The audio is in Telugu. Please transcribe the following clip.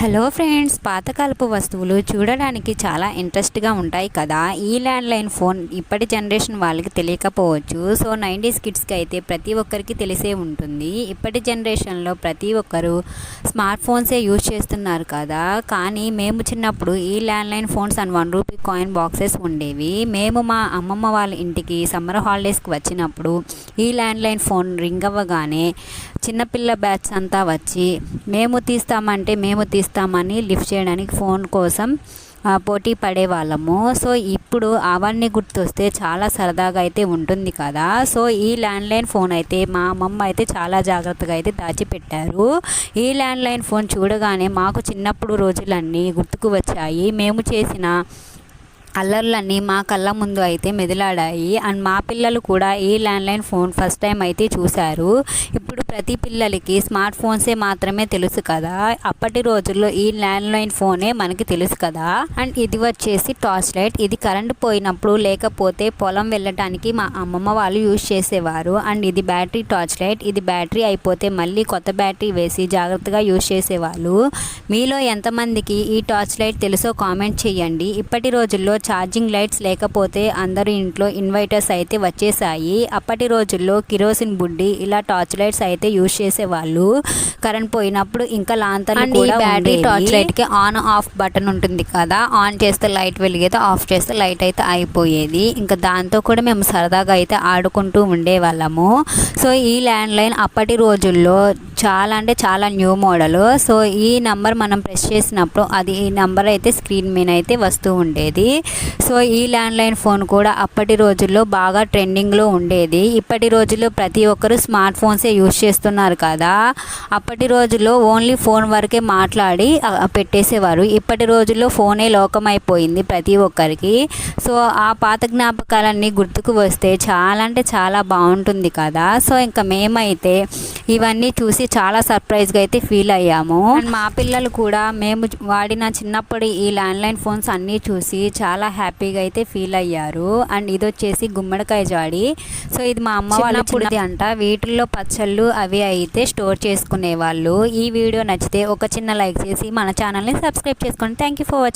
హలో ఫ్రెండ్స్ పాతకాలపు వస్తువులు చూడడానికి చాలా ఇంట్రెస్ట్గా ఉంటాయి కదా. ఈ ల్యాండ్లైన్ ఫోన్ ఇప్పటి జనరేషన్ వాళ్ళకి తెలియకపోవచ్చు. సో నైంటీస్ కిడ్స్కి అయితే ప్రతి ఒక్కరికి తెలిసే ఉంటుంది. ఇప్పటి జనరేషన్లో ప్రతి ఒక్కరు స్మార్ట్ ఫోన్సే యూజ్ చేస్తున్నారు కదా. కానీ మేము చిన్నప్పుడు ఈ landline phones and one rupee coin boxes ఉండేవి. మేము మా అమ్మమ్మ వాళ్ళ ఇంటికి సమ్మర్ హాలిడేస్కి వచ్చినప్పుడు ఈ ల్యాండ్లైన్ ఫోన్ రింగ్ అవ్వగానే చిన్నపిల్ల బ్యాచ్ అంతా వచ్చి మేము తీస్తామంటే మేము ఇస్తామని లిఫ్ట్ చేయడానికి ఫోన్ కోసం పోటీ పడేవాళ్ళము. సో ఇప్పుడు అవన్నీ గుర్తొస్తే చాలా సరదాగా అయితే ఉంటుంది కదా. సో ఈ ల్యాండ్లైన్ ఫోన్ అయితే మా అమ్మమ్మ అయితే చాలా జాగ్రత్తగా అయితే దాచిపెట్టారు. ఈ ల్యాండ్లైన్ ఫోన్ చూడగానే మాకు చిన్నప్పుడు రోజులన్నీ గుర్తుకు వచ్చాయి. మేము చేసిన అల్లర్లన్నీ మా కళ్ళ ముందు అయితే మెదిలాడాయి. అండ్ మా పిల్లలు కూడా ఈ ల్యాండ్లైన్ ఫోన్ ఫస్ట్ టైం అయితే చూశారు. ఇప్పుడు ప్రతి పిల్లలకి స్మార్ట్ ఫోన్సే మాత్రమే తెలుసు కదా. అప్పటి రోజుల్లో ఈ ల్యాండ్లైన్ ఫోనే మనకి తెలుసు కదా. అండ్ ఇది వచ్చేసి టార్చ్ లైట్. ఇది కరెంట్ పోయినప్పుడు లేకపోతే పొలం వెళ్ళటానికి మా అమ్మమ్మ వాళ్ళు యూజ్ చేసేవారు. అండ్ ఇది బ్యాటరీ టార్చ్ లైట్. ఇది బ్యాటరీ అయిపోతే మళ్ళీ కొత్త బ్యాటరీ వేసి జాగ్రత్తగా యూజ్ చేసేవాళ్ళు. మీలో ఎంతమందికి ఈ టార్చ్ లైట్ తెలుసో కామెంట్ చేయండి. ఇప్పటి రోజుల్లో ఛార్జింగ్ లైట్స్ లేకపోతే అందరి ఇంట్లో ఇన్వర్టర్స్ అయితే వచ్చేసాయి అప్పటి రోజుల్లో కిరోసిన్ బుడ్డి ఇలా టార్చ్ లైట్స్ అయితే యూజ్ చేసేవాళ్ళు. కరెంట్ పోయినప్పుడు ఇంకా లాంతర్లు కూడా బ్యాటరీ టార్చ్ లైట్కి ఆన్ ఆఫ్ బటన్ ఉంటుంది కదా ఆన్ చేస్తే లైట్ వెలిగేది ఆఫ్ చేస్తే లైట్ అయితే అయిపోయేది ఇంకా దాంతో కూడా మేము సరదాగా అయితే ఆడుకుంటూ ఉండేవాళ్ళము. సో ఈ ల్యాండ్ లైన్ అప్పటి రోజుల్లో చాలా అంటే చాలా న్యూ మోడల్ సో ఈ నెంబర్ మనం ప్రెస్ చేసినప్పుడు అది ఈ నెంబర్ అయితే స్క్రీన్ మీద అయితే వస్తూ ఉండేది. సో ఈ ల్యాండ్లైన్ ఫోన్ కూడా అప్పటి రోజుల్లో బాగా ట్రెండింగ్లో ఉండేది. ఇప్పటి రోజుల్లో ప్రతి ఒక్కరు స్మార్ట్ ఫోన్సే యూజ్ చేస్తున్నారు కదా? అప్పటి రోజుల్లో ఓన్లీ ఫోన్ వరకే మాట్లాడి పెట్టేసేవారు. ఇప్పటి రోజుల్లో ఫోనే లోకమైపోయింది ప్రతి ఒక్కరికి. సో ఆ పాత జ్ఞాపకాలన్నీ గుర్తుకు వస్తే చాలా అంటే చాలా బాగుంటుంది కదా? సో ఇంకా మేమైతే ఇవన్నీ చూసి చాలా సర్ప్రైజ్గా అయితే ఫీల్ అయ్యాము. అండ్ మా పిల్లలు కూడా మేము వాడిన చిన్నప్పటి ఈ ల్యాండ్లైన్ ఫోన్స్ అన్నీ చూసి చాలా హ్యాపీగా అయితే ఫీల్ అయ్యారు. అండ్ ఇది వచ్చేసి గుమ్మడికాయ జాడి. సో ఇది మా అమ్మ వాళ్ళ అంట. వీటిల్లో పచ్చళ్ళు అవి అయితే స్టోర్ చేసుకునే వాళ్ళు ఈ వీడియో నచ్చితే ఒక చిన్న లైక్ చేసి మన ఛానల్ని సబ్స్క్రైబ్ చేసుకోండి థ్యాంక్ యూ ఫర్ వాచింగ్